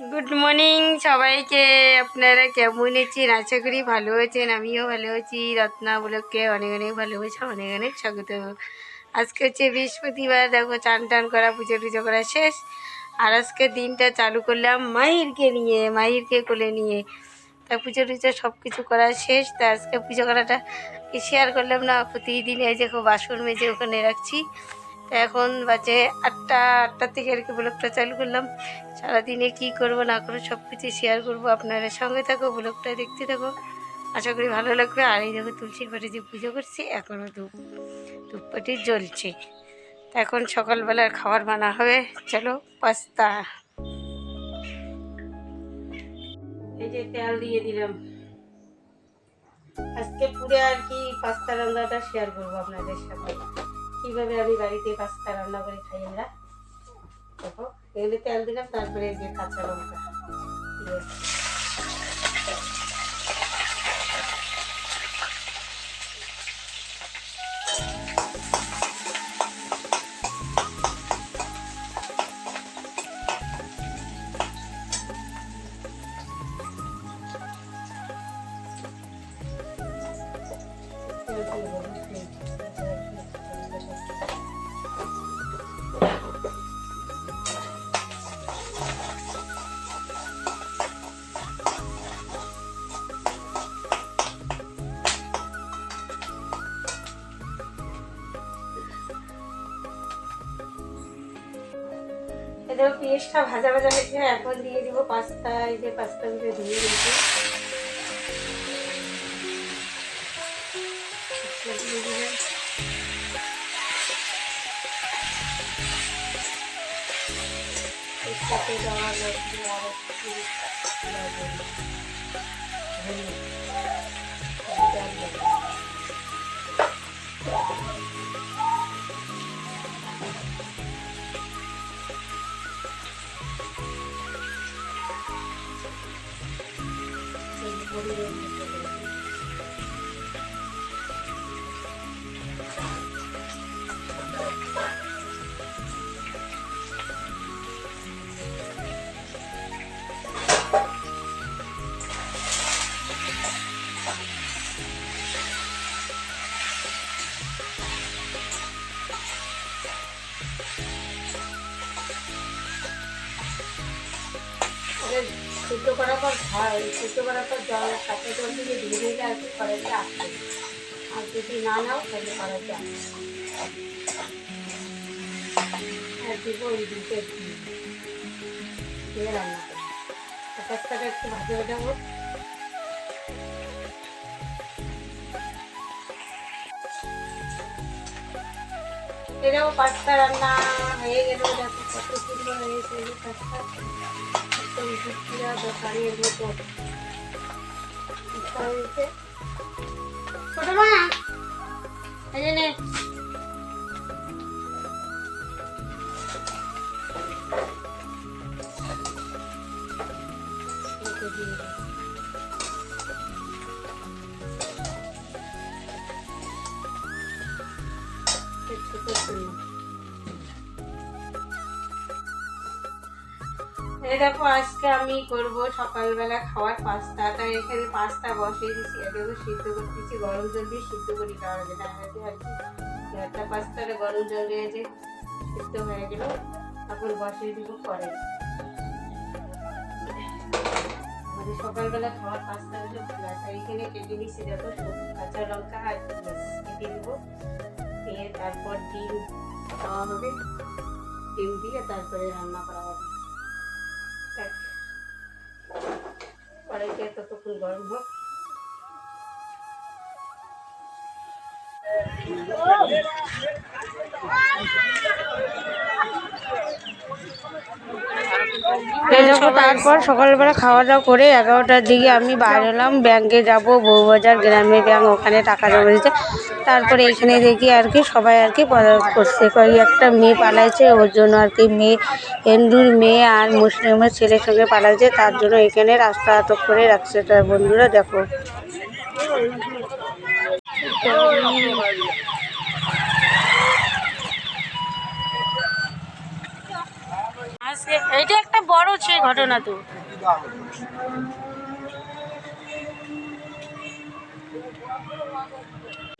Good morning সবাইকে। আপনারা কেমন আছেন? আশা করি ভালো আছেন, আমিও ভালো আছি। রত্না অনেক অনেক ভালোবাসা, অনেক অনেক স্বাগত। আজকে হচ্ছে বৃহস্পতিবার, দেখো চান টান করা, পুজো টুজো করা শেষ। আর আজকে দিনটা চালু করলাম মাহিরকে নিয়ে, মাহিরকে কোলে নিয়ে। তা পুজো টুজো সব কিছু করা শেষ। তা আজকে পুজো করাটা শেয়ার করলাম না? প্রতিদিন যে খুব বাসন মেজে ওখানে রাখছি। এখন বাজে আটটা, আটটার থেকে আর কি ব্লগটা চালু করলাম। সারাদিনে কি করব, না করব সব কিছু শেয়ার করব। আপনারা সঙ্গে থাকো ব্লগটা দেখতে থাকো। আশা করি ভালো লাগবে। আর এই দেখো তুলসীর পাটে যে পুজো করছি এখনও ধূপ ধূপপাটি জ্বলছে। এখন সকালবেলার খাবার বানা হবে। চলো, পাস্তা। এই যে তেল দিয়ে দিলাম। আজকে পুরো আর কি পাস্তা রান্নাটা শেয়ার করব আপনাদের সাথে। কীভাবে আমি বাড়িতে পাস্তা রান্না করে খাই আমরা? দেখো, এগুলো তেল দিলাম, তারপরে যে কাঁচা লঙ্কা। দিয়ে এদের পেঁয়াজটা ভাজা ভাজা হয়েছে এখন দিয়ে দিব পাস্তা, এই যে পাস্তাগুলো দিয়ে দিয়েছি। সাথে দেওয়া লাগবে আর Thank সিদ্ধ করার পর ভাই সিদ্ধ করার পর জল সাথে জল দিয়ে ধীরে ধীরে আর কি কড়াইতে আসবে আর যদি না নাও, তাহলে আসবে আর দিব ওই দুটো রান্না করব। পাস্তাটা একটু ভাজা ভাজা হোক। এটাও পাস্তা রান্না হয়ে গেল কত সুন্দর হয়েছে এই যে পাস্তা একদম ভুট্টিরা দোকানের মতো পাস্তা হয়েছে ছোট মা এই যে নে। এতে দিয়ে দে। একটু করতে এই দেখো, আজকে আমি করব সকালবেলা খাওয়ার পাস্তা। তাই এখানে পাস্তা বসিয়ে দিচ্ছি এটাকে সিদ্ধ করতেছি, গরম জল দিয়ে সিদ্ধ করি। খাওয়া যাবে ডাঙাতে আর কি। একটা পাস্তাটা গরম জল দিয়ে যে সিদ্ধ হয়ে গেল, তারপর বসিয়ে দিব পরে। সকালবেলা খাওয়ার পাস্তা হলো খোলা। তাই এখানে কেটে নিচ্ছি দেখো কাঁচা লঙ্কা আর কেটে দিব দিয়ে তারপর ডিম খাওয়া হবে। ডিম দিয়ে তারপরে রান্না করা কড়াইটা ততক্ষণ গরম হোক। তারপর সকালবেলা খাওয়া দাওয়া করে এগারোটার দিকে আমি বাইরে হলাম ব্যাংকে যাব, বউবাজার গ্রামে ব্যাংক, ওখানে টাকা জমা দিতে। তারপরে এখানে দেখি আর কি সবাই আর কি পদার্থ করছে। কই একটা মেয়ে পালাইছে, ওর জন্য আর কি মেয়ে হিন্দুর মেয়ে আর মুসলিমের ছেলের সঙ্গে পালাইছে, তার জন্য এখানে রাস্তা আটক করে রাখছে। তার বন্ধুরা দেখো। এইটা একটা বড় ঘটনা তো।